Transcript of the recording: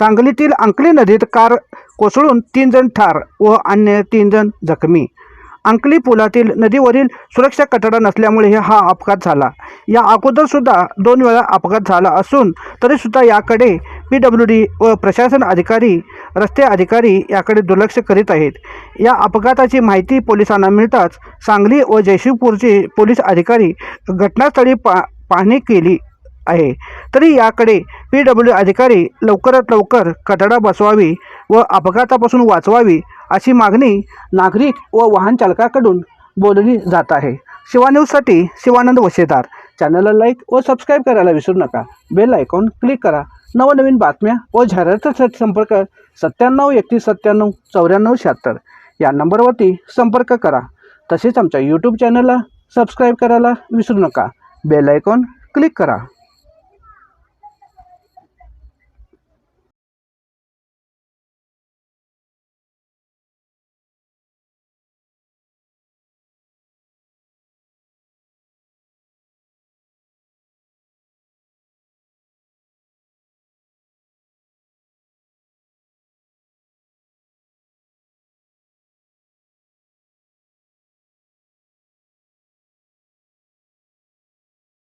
सांगलीतील अंकली नदीत कार कोसळून तीन जण ठार व अन्य तीन जण जखमी. अंकली पुलातील नदीवरील सुरक्षा कठडा नसल्यामुळे हा अपघात झाला. या अगोदर सुद्धा दोन वेळा अपघात झाला असून तरीसुद्धा याकडे पी डब्ल्यू डी व प्रशासन अधिकारी रस्ते अधिकारी याकडे दुर्लक्ष करीत आहेत. या अपघाताची माहिती पोलिसांना मिळताच सांगली व जयशिवपूरचे पोलीस अधिकारी घटनास्थळी पा पाहणी केली. आहे. तरी याकडे पी डब्ल्यू अधिकारी लवकरात लवकर कठडा बसवावी व अपघातापासून वाचवावी अशी मागणी नागरिक व वाहन चालकाकडून बोलली जात आहे. शिवा न्यूजसाठी शिवानंद वशेदार. चॅनलला लाईक व सबस्क्राईब करायला विसरू नका. बेल आयकॉन क्लिक करा. नवनवीन बातम्या व जाहिरातीसाठी संपर्क सत्त्याण्णव एकतीस सत्त्याण्णव चौऱ्याण्णव शहात्तर. या नंबरवरती संपर्क करा. तसेच आमच्या यूट्यूब चॅनलला सबस्क्राईब करायला विसरू नका. बेल आयकॉन क्लिक करा.